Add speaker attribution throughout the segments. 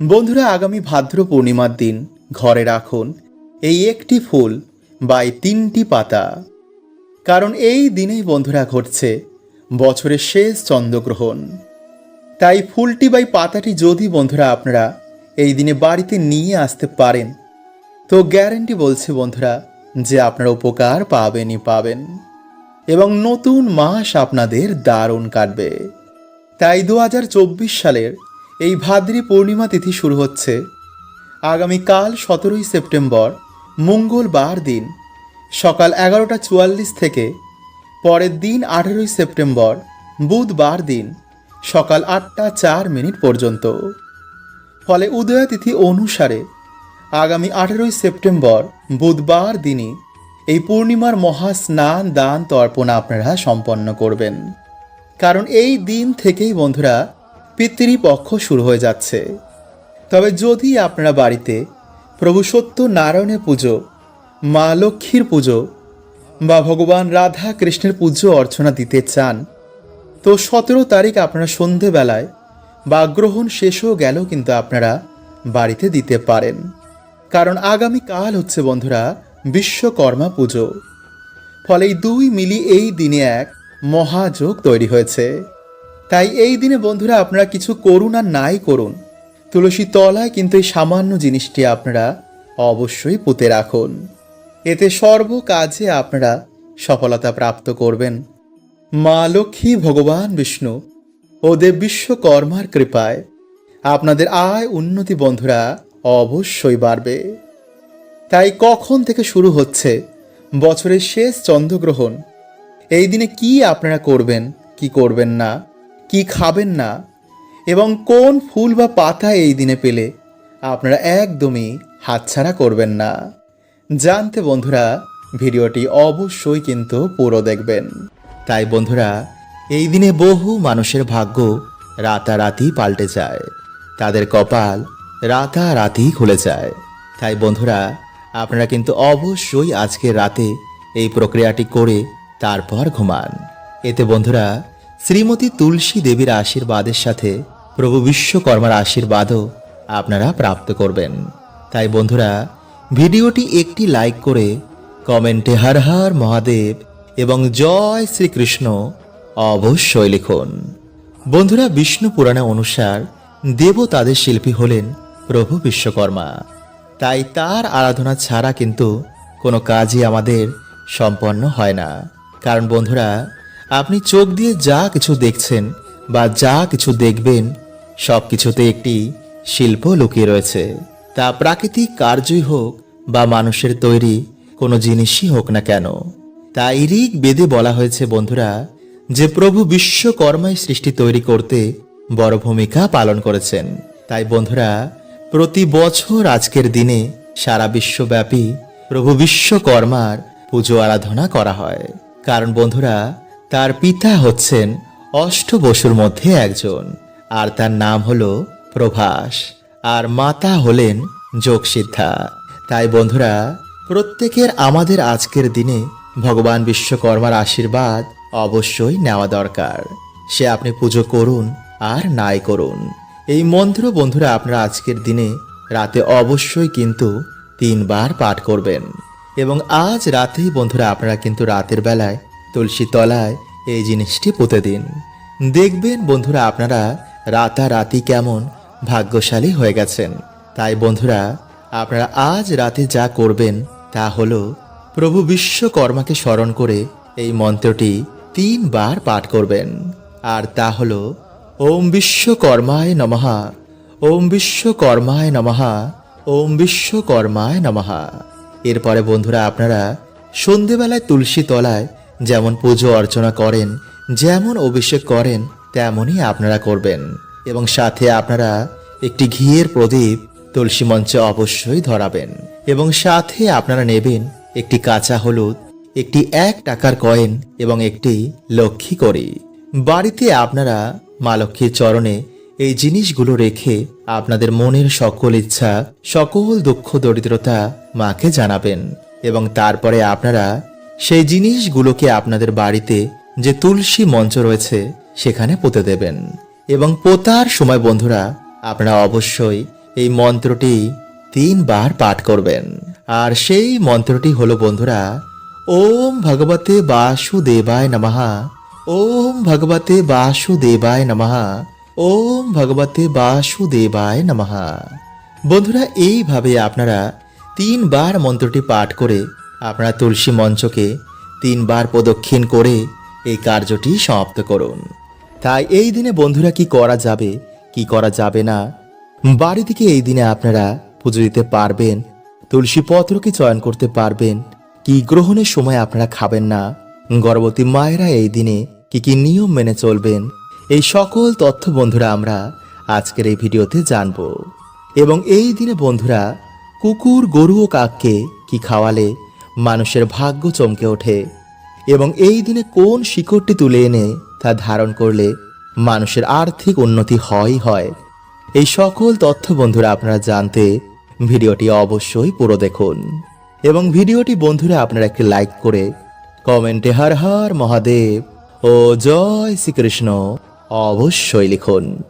Speaker 1: বন্ধুরা, আগামী ভাদ্র পূর্ণিমার দিন ঘরে রাখুন এই একটি ফুল বা এই তিনটি পাতা। কারণ এই দিনেই বন্ধুরা ঘটছে বছরের শেষ চন্দ্রগ্রহণ। তাই ফুলটি বা পাতাটি যদি বন্ধুরা আপনারা এই দিনে বাড়িতে নিয়ে আসতে পারেন, তো গ্যারেন্টি বলছে বন্ধুরা যে আপনারা উপকার পাবেনই পাবেন এবং নতুন মাস আপনাদের দারুণ কাটবে। তাই দু হাজার চব্বিশ সালের এই ভাদ্রী পূর্ণিমা তিথি শুরু হচ্ছে। আগামীকাল সতেরোই সেপ্টেম্বর, মঙ্গলবার দিন, সকাল এগারোটা চুয়াল্লিশ থেকে, পরের দিন আঠেরোই সেপ্টেম্বর, বুধবার দিন, সকাল আটটা চার মিনিট পর্যন্ত। ফলে উদয়া তিথি অনুসারে, আগামী আঠেরোই সেপ্টেম্বর, বুধবার দিনই এই পূর্ণিমার মহা স্নান দান তর্পণ আপনারা সম্পন্ন করবেন। কারণ এই দিন থেকেই বন্ধুরা পিতৃপক্ষ শুরু হয়ে যাচ্ছে। তবে যদি আপনারা বাড়িতে প্রভু সত্য নারায়ণের পুজো, মা লক্ষ্মীর পুজো বা ভগবান রাধা কৃষ্ণের পুজো অর্চনা দিতে চান, তো সতেরো তারিখ আপনারা সন্ধেবেলায় বা গ্রহণ শেষ হয়ে গেলেও কিন্তু আপনারা বাড়িতে দিতে পারেন। কারণ আগামী কাল হচ্ছে বন্ধুরা বিশ্বকর্মা পুজো। ফলে এই দুই মিলি এই দিনে এক মহাযোগ তৈরি হয়েছে। তাই এই দিনে বন্ধুরা আপনারা কিছু করুন আর নাই করুন। তুলসী তলায় কিন্তু এই সামান্য জিনিসটি আপনারা অবশ্যই পুঁতে রাখুন। এতে সর্ব কাজে আপনারা সফলতা প্রাপ্ত করবেন। মা লক্ষ্মী, ভগবান বিষ্ণু ও দেব বিশ্বকর্মার কৃপায় আপনাদের আয় উন্নতি বন্ধুরা অবশ্যই বাড়বে। তাই কখন থেকে শুরু হচ্ছে বছরের শেষ চন্দ্রগ্রহণ? এই দিনে কি আপনারা করবেন, কি করবেন না? কি খাবেন না? এবং কোন ফুল বা পাতা এই দিনে পেলে আপনারা একদমই হাতছাড়া করবেন না। জানতে বন্ধুরা, ভিডিওটি অবশ্যই কিন্তু পুরো দেখবেন। তাই বন্ধুরা, এই দিনে বহু মানুষের ভাগ্য রাতারাতি পাল্টে যায়। তাদের কপাল রাতারাতি খুলে যায়। তাই বন্ধুরা, আপনারা কিন্তু অবশ্যই আজকে রাতে এই প্রক্রিয়াটি করে তারপর ঘুমান। এতে বন্ধুরা শ্রীমতী তুলসী দেবীর আশীর্বাদের সাথে প্রভু বিশ্বকর্মার আশীর্বাদও আপনারা প্রাপ্ত করবেন। তাই বন্ধুরা, ভিডিওটি একটি লাইক করে কমেন্টে হর হর মহাদেব এবং জয় শ্রীকৃষ্ণ অবশ্যই লিখুন। বন্ধুরা, বিষ্ণু পুরাণে অনুসার দেবতাদের শিল্পী হলেন প্রভু বিশ্বকর্মা। তাই তার আরাধনা ছাড়া কিন্তু কোনো কাজই আমাদের সম্পন্ন হয় না। কারণ বন্ধুরা আপনি চোখ দিয়ে যা কিছু দেখছেন বা যা কিছু দেখবেন সব কিছুতে একটি শিল্প লুকিয়ে রয়েছে। তা প্রাকৃতিক কার্যই হোক বা মানুষের তৈরি কোনো জিনিসই হোক না কেন। তাই ঋগ বেদে বলা হয়েছে, বন্ধুরা, যে প্রভু বিশ্বকর্মায় সৃষ্টি তৈরি করতে বড় ভূমিকা পালন করেছেন। তাই বন্ধুরা, প্রতি বছর আজকের দিনে সারা বিশ্বব্যাপী প্রভু বিশ্বকর্মার পুজো আরাধনা করা হয়। কারণ বন্ধুরা তার পিতা হচ্ছেন অষ্ট বসুর মধ্যে একজন, আর তার নাম হলো প্রভাস, আর মাতা হলেন যোগসিদ্ধা। তাই বন্ধুরা, প্রত্যেকের আমাদের আজকের দিনে ভগবান বিশ্বকর্মার আশীর্বাদ অবশ্যই নেওয়া দরকার। সে আপনি পুজো করুন আর নাই করুন। এই মন্ত্র বন্ধুরা আপনারা আজকের দিনে রাতে অবশ্যই কিন্তু তিনবার পাঠ করবেন। এবং আজ রাতেই বন্ধুরা আপনারা কিন্তু রাতের বেলায় তুলসী তলায় এই জিনিসটি পুঁতে দিন দেখবেন বন্ধুরা আপনারা রাতারাতি কেমন ভাগ্যশালী হয়ে গেছেন। তাই বন্ধুরা, আপনারা আজ রাতে যা করবেন তা হলো প্রভু বিশ্বকর্মাকে স্মরণ করে এই মন্ত্রটি তিনবার পাঠ করবেন। আর তা হলো, ওম বিশ্বকর্মায় নমহা ওম বিশ্বকর্মায় নমহা ওম বিশ্বকর্মায় নমহা এরপরে বন্ধুরা আপনারা সন্ধেবেলায় তুলসী তলায় যেমন পুজো অর্চনা করেন, যেমন অভিষেক করেন, তেমনই আপনারা করবেন। এবং সাথে আপনারা একটি ঘিয়ের প্রদীপ তুলসী মঞ্চে অবশ্যই ধরাবেন। এবং সাথে আপনারা নেবেন একটি কাঁচা হলুদ, একটি এক টাকার কয়েন এবং একটি লক্ষ্মী করি বাড়িতে আপনারা মা লক্ষ্মীর চরণে এই জিনিসগুলো রেখে আপনাদের মনের সকল ইচ্ছা, সকল দুঃখ, দরিদ্রতা মাকে জানাবেন। এবং তারপরে আপনারা সেই জিনিসগুলোকে আপনাদের বাড়িতে যে তুলসী মঞ্চ রয়েছে, সেখানে পুঁতে দেবেন। এবং পোতার সময়, বন্ধুরা, আপনারা অবশ্যই এই মন্ত্রটি তিনবার পাঠ করবেন। আর সেই মন্ত্রটি হলো, বন্ধুরা, ওম ভগবতে বাসুদেবায় নমঃ। ওম ভগবতে বাসুদেবায় নমঃ। ওম ভগবতে বাসুদেবায় নমঃ। বন্ধুরা, এইভাবে আপনারা তিনবার মন্ত্রটি পাঠ করে আপনারা তুলসী মঞ্চকে তিনবার প্রদক্ষিণ করে এই কার্যটি সমাপ্ত করুন। তাই এই দিনে বন্ধুরা কি করা যাবে, কি করা যাবে না, বাড়ি থেকে এই দিনে আপনারা পুজো দিতে পারবেন, তুলসী পত্রকে চয়ন করতে পারবেন, কি গ্রহণের সময় আপনারা খাবেন না, গর্ভবতী মায়েরা এই দিনে কি কি নিয়ম মেনে চলবেন, এই সকল তথ্য বন্ধুরা আমরা আজকের এই ভিডিওতে জানব। এবং এই দিনে বন্ধুরা কুকুর, গরু ও কাককে কি খাওয়ালে মানুষের ভাগ্য চমকে ওঠে। এবং এই দিনে কোন শিকড়টি তুলে এনে তা ধারণ করলে মানুষের আর্থিক উন্নতি হয় হয়? এই সকল তথ্য বন্ধুরা আপনারা জানতে ভিডিওটি অবশ্যই পুরো দেখুন। এবং ভিডিওটি বন্ধুরা আপনারা একটি লাইক করে কমেন্টে হর হর মহাদেব ও জয় শ্রীকৃষ্ণ অবশ্যই লিখুন।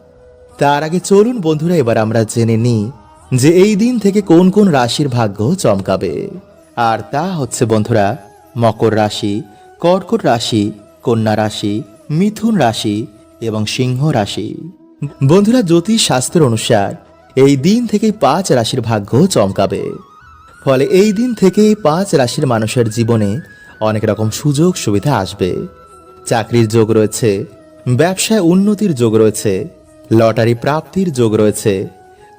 Speaker 1: তার আগে চলুন বন্ধুরা এবার আমরা জেনে নিই যে এই দিন থেকে কোন কোন রাশির ভাগ্য চমকাবে। আর তা হচ্ছে, বন্ধুরা, মকর রাশি, কর্কট রাশি, কন্যা রাশি, মিথুন রাশি এবং সিংহ রাশি। বন্ধুরা, জ্যোতিষ শাস্ত্র অনুসার এই দিন থেকেই পাঁচ রাশির ভাগ্য চমকাবে। ফলে এই দিন থেকেই পাঁচ রাশির মানুষের জীবনে অনেক রকম সুযোগ সুবিধা আসবে। চাকরির যোগ রয়েছে, ব্যবসায় উন্নতির যোগ রয়েছে, লটারি প্রাপ্তির যোগ রয়েছে,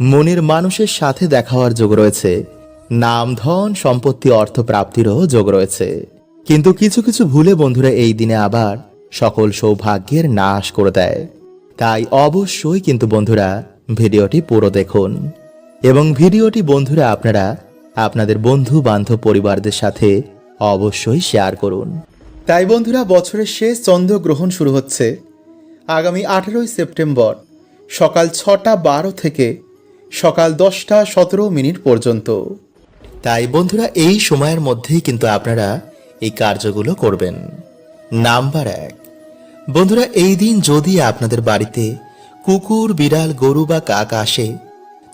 Speaker 1: মনের মানুষের সাথে দেখা হওয়ার যোগ রয়েছে নাম, ধন, সম্পত্তি, অর্থ প্রাপ্তিরও যোগ রয়েছে। কিন্তু কিছু কিছু ভুলে বন্ধুরা এই দিনে আবার সকল সৌভাগ্যের নাশ করে দেয়। তাই অবশ্যই কিন্তু বন্ধুরা ভিডিওটি পুরো দেখুন। এবং ভিডিওটি বন্ধুরা আপনারা আপনাদের বন্ধু বান্ধব পরিবারদের সাথে অবশ্যই শেয়ার করুন। তাই বন্ধুরা, বছরের শেষ চন্দ্রগ্রহণ শুরু হচ্ছে। আগামী আঠেরোই সেপ্টেম্বর সকাল ছটা বারো থেকে সকাল দশটা সতেরো মিনিট পর্যন্ত। তাই বন্ধুরা, এই সময়ের মধ্যেই কিন্তু আপনারা এই কার্যগুলো করবেন। নাম্বার এক। বন্ধুরা, এই দিন যদি আপনাদের বাড়িতে কুকুর, বিড়াল, গরু বা কাক আসে,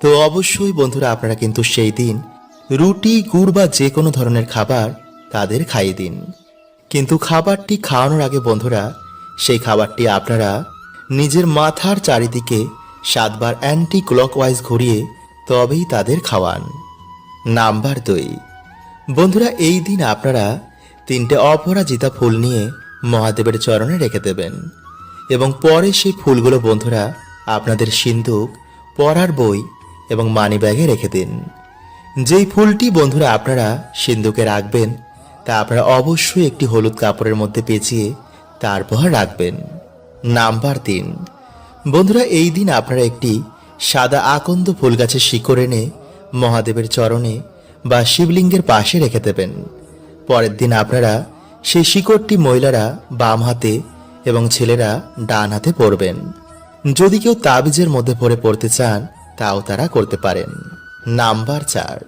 Speaker 1: তো অবশ্যই বন্ধুরা আপনারা কিন্তু সেই দিন রুটি, গুড় বা যে কোনো ধরনের খাবার তাদের খাইয়ে দিন। কিন্তু খাবারটি খাওয়ানোর আগে বন্ধুরা, সেই খাবারটি আপনারা নিজের মাথার চারিদিকে সাতবার অ্যান্টি ক্লকওয়াইজ ঘুরিয়ে তবেই তাদের খাওয়ান। নাম্বার দুই। বন্ধুরা, এই দিন আপনারা তিনটে অপরাজিতা ফুল নিয়ে মহাদেবের চরণে রেখে দেবেন এবং পরে সেই ফুলগুলো বন্ধুরা আপনাদের সিন্দুক পড়ার বই এবং মানি ব্যাগে রেখে দিন। যেই ফুলটি বন্ধুরা আপনারা সিন্ধুকে রাখবেন, তা আপনারা অবশ্যই একটি হলুদ কাপড়ের মধ্যে পেঁচিয়ে তারপর রাখবেন। নাম্বার তিন। বন্ধুরা, এই দিন আপনারা একটি সাদা আকন্দ ফুল গাছের শিকড় এনে মহাদেবের চরণে বা শিবলিঙ্গের পাশে রেখে দেবেন। পরের দিন আপনারা সেই শিকড়টি মহিলারা বাম হাতে এবং ছেলেরা ডান হাতে পরবেন। যদি কেউ তাবিজের মধ্যে পড়ে পড়তে চান, তাও তারা করতে পারেন। নাম্বার চার।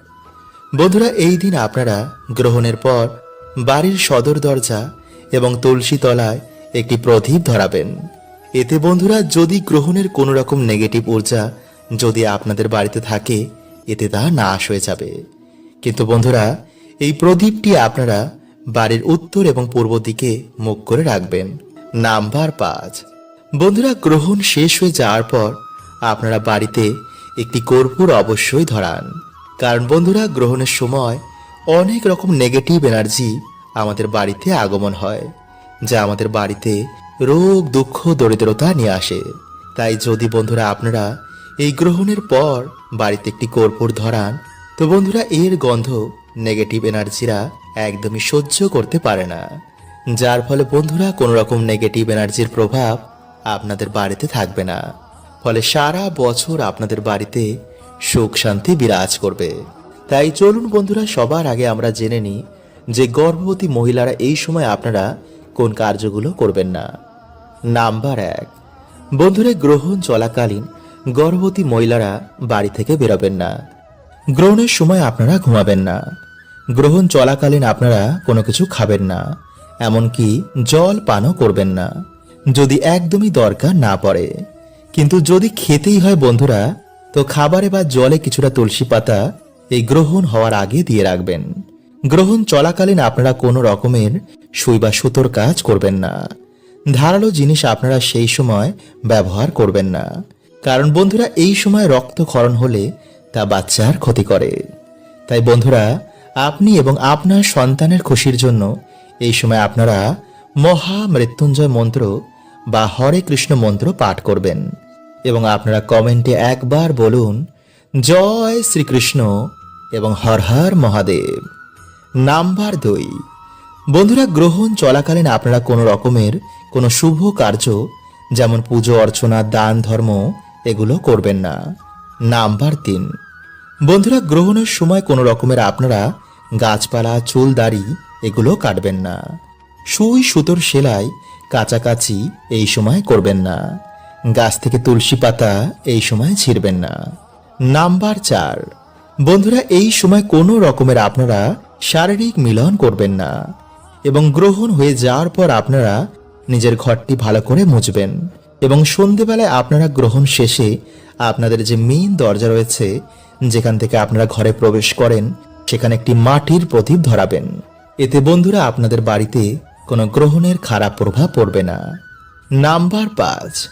Speaker 1: বন্ধুরা, এই দিন আপনারা গ্রহণের পর বাড়ির সদর দরজা এবং তুলসী তলায় একটি প্রদীপ ধরাবেন। এতে বন্ধুরা, যদি গ্রহণের কোনো রকম নেগেটিভ ঊর্জা যদি আপনাদের বাড়িতে থাকে এতে তা নাশ হয়ে যাবে। কিন্তু বন্ধুরা, এই প্রদীপটি আপনারা বাড়ির উত্তর এবং পূর্ব দিকে মুখ করে রাখবেন। নাম্বার পাঁচ। বন্ধুরা, গ্রহণ শেষ হয়ে যাওয়ার পর আপনারা বাড়িতে একটি কর্পূর অবশ্যই ধরান। কারণ বন্ধুরা, গ্রহণের সময় অনেক রকম নেগেটিভ এনার্জি আমাদের বাড়িতে আগমন হয়, যা আমাদের বাড়িতে রোগ, দুঃখ, দরিদ্রতা নিয়ে আসে। তাই যদি বন্ধুরা, আপনারা এই গ্রহণের পর বাড়িতে একটি কর্পূর ধরান, তো বন্ধুরা এর গন্ধ নেগেটিভ এনার্জিরা একদমই সহ্য করতে পারে না। যার ফলে বন্ধুরা কোনো রকম নেগেটিভ এনার্জির প্রভাব আপনাদের বাড়িতে থাকবে না। ফলে সারা বছর আপনাদের বাড়িতে সুখ শান্তি বিরাজ করবে। তাই চলুন বন্ধুরা, সবার আগে আমরা জেনে নিই যে গর্ভবতী মহিলারা এই সময় আপনারা কোন কার্যগুলো করবেন না। নাম্বার এক, বন্ধুরা, গ্রহণ চলাকালীন গর্ভবতী মহিলারা বাড়ি থেকে বেরোবেন না। গ্রহণের সময় আপনারা ঘুমাবেন না। গ্রহণ চলাকালীন আপনারা কোনো কিছু খাবেন না। এমনকি জল পানও করবেন না। যদি একদমই দরকার না পড়ে। কিন্তু যদি খেতেই হয় বন্ধুরা, তো খাবারে বা জলে কিছুটা তুলসী পাতা এই গ্রহণ হওয়ার আগে দিয়ে রাখবেন। গ্রহণ চলাকালীন আপনারা কোনো রকমের সুই বা সুতোর কাজ করবেন না। ধারালো জিনিস আপনারা সেই সময় ব্যবহার করবেন না। কারণ বন্ধুরা, এই সময় রক্তক্ষরণ হলে তা বাচ্চার ক্ষতি করে। তাই বন্ধুরা, আপনি এবং আপনার সন্তানের খুশির জন্য এই সময় আপনারা মহা মৃত্যুঞ্জয় মন্ত্র বা হরে কৃষ্ণ মন্ত্র পাঠ করবেন। এবং আপনারা কমেন্টে একবার বলুন, জয় শ্রীকৃষ্ণ এবং হর হর মহাদেব। নাম্বার দুই। বন্ধুরা, গ্রহণ চলাকালীন আপনারা কোনো রকমের কোনো শুভ কার্য, যেমন পুজো, অর্চনা, দান, ধর্ম এগুলো করবেন না। নাম্বার তিন। বন্ধুরা, গ্রহণের সময় কোনো রকমের আপনারা গাছপালা, চুল, দাড়ি এগুলো কাটবেন না। সুই, সুতোর সেলাই কাছাকাছি এই সময় করবেন না। গাছ থেকে তুলসী পাতা এই সময় ছিঁড়বেন না। নাম্বার চার। বন্ধুরা, এই সময় কোনো রকমের আপনারা শারীরিক মিলন করবেন না এবং গ্রহণ হয়ে যাওয়ার পর আপনারা নিজের ঘরটি ভালো করে মুছবেন। এবং সন্ধেবেলায় আপনারা গ্রহণ শেষে আপনাদের যে মেইন দরজা রয়েছে, যেখান থেকে আপনারা ঘরে প্রবেশ করেন, সেখানে একটি মাটির প্রদীপ ধরাবেন। এতে বন্ধুরা আপনাদের বাড়িতে কোনো গ্রহণের খারাপ প্রভাব পড়বে না। নাম্বার পাঁচ।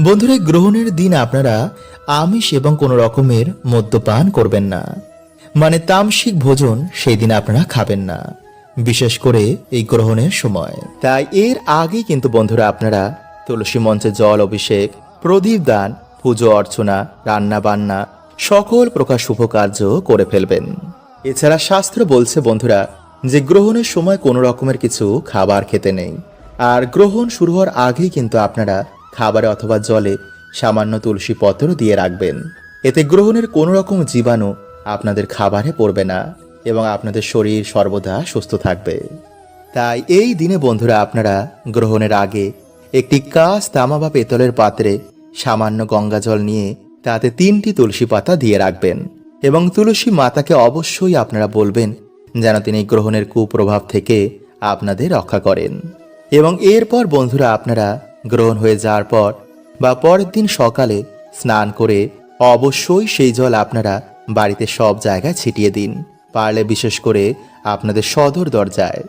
Speaker 1: বন্ধুরা, গ্রহণের দিন আপনারা আমিষ এবং কোনো রকমের মদ্যপান করবেন না। মানে তামসিক ভোজন সেই দিন আপনারা খাবেন না। বিশেষ করে এই গ্রহণের সময়। তাই এর আগে কিন্তু বন্ধুরা আপনারা তুলসী মঞ্চে জল অভিষেক, প্রদীপ দান, পুজো অর্চনা রান্না বান্না সকল প্রকার শুভ কার্য করে ফেলবেন। এছাড়া শাস্ত্র বলছে, বন্ধুরা, যে গ্রহণের সময় কোনো রকমের কিছু খাবার খেতে নেই। আর গ্রহণ শুরু হওয়ার আগেই কিন্তু আপনারা খাবারে অথবা জলে সামান্য তুলসী পত্র দিয়ে রাখবেন। এতে গ্রহণের কোনো রকম জীবাণু আপনাদের খাবারে পড়বে না এবং আপনাদের শরীর সর্বদা সুস্থ থাকবে। তাই এই দিনে বন্ধুরা, আপনারা গ্রহণের আগে একটি কাঁচ তামা বা পেতলের পাত্রে সামান্য গঙ্গা জল নিয়ে তাতে তিনটি তুলসী পাতা দিয়ে রাখবেন এবং তুলসী মাতাকে অবশ্যই আপনারা বলবেন যেন তিনি গ্রহণের কুপ্রভাব থেকে আপনাদের রক্ষা করেন। এবং এরপর বন্ধুরা আপনারা গ্রহণ হয়ে যাওয়ার পর বা পরের দিন সকালে স্নান করে অবশ্যই সেই জল আপনারা বাড়িতে সব জায়গায় ছিটিয়ে দিন। পারলে বিশেষ করে আপনাদের সদর দরজায়।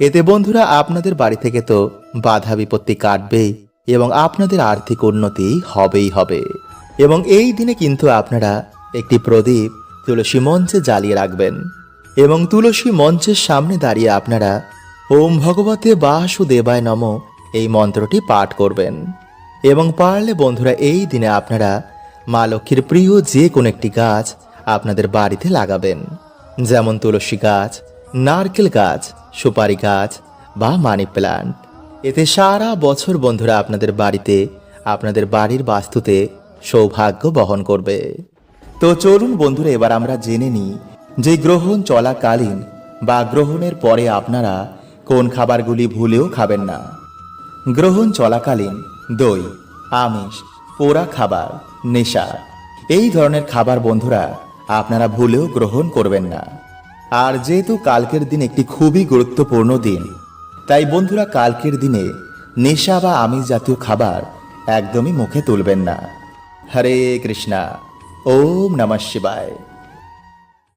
Speaker 1: এতে বন্ধুরা আপনাদের বাড়ি থেকে তো বাধা বিপত্তি কাটবেই এবং আপনাদের আর্থিক উন্নতি হবেই হবে। এবং এই দিনে কিন্তু আপনারা একটি প্রদীপ তুলসী মঞ্চে জ্বালিয়ে রাখবেন এবং তুলসী মঞ্চের সামনে দাঁড়িয়ে আপনারা ওম ভগবতে বাসুদেবায় নম এই মন্ত্রটি পাঠ করবেন। এবং পারলে বন্ধুরা এই দিনে আপনারা মা লক্ষ্মীর প্রিয় যে কোনো একটি গাছ আপনাদের বাড়িতে লাগাবেন। যেমন তুলসী গাছ, নারকেল গাছ সুপারি গাছ বা মানি প্ল্যান্ট এতে সারা বছর বন্ধুরা আপনাদের বাড়িতে, আপনাদের বাড়ির বাস্তুতে সৌভাগ্য বহন করবে। তো চলুন বন্ধুরা, এবার আমরা জেনে নিই যে গ্রহণ চলাকালীন বা গ্রহণের পরে আপনারা কোন খাবারগুলি ভুলেও খাবেন না। গ্রহণ চলাকালীন দই, আমিষ, পোড়া খাবার, নেশা, এই ধরনের খাবার বন্ধুরা আপনারা ভুলেও গ্রহণ করবেন না। আর যেহেতু কালকের দিন একটি খুবই গুরুত্বপূর্ণ দিন, তাই বন্ধুরা কালকের দিনে নেশা বা আমিষ জাতীয় খাবার একদমই মুখে তুলবেন না। হরে কৃষ্ণা, ওম নমঃ শিবায়।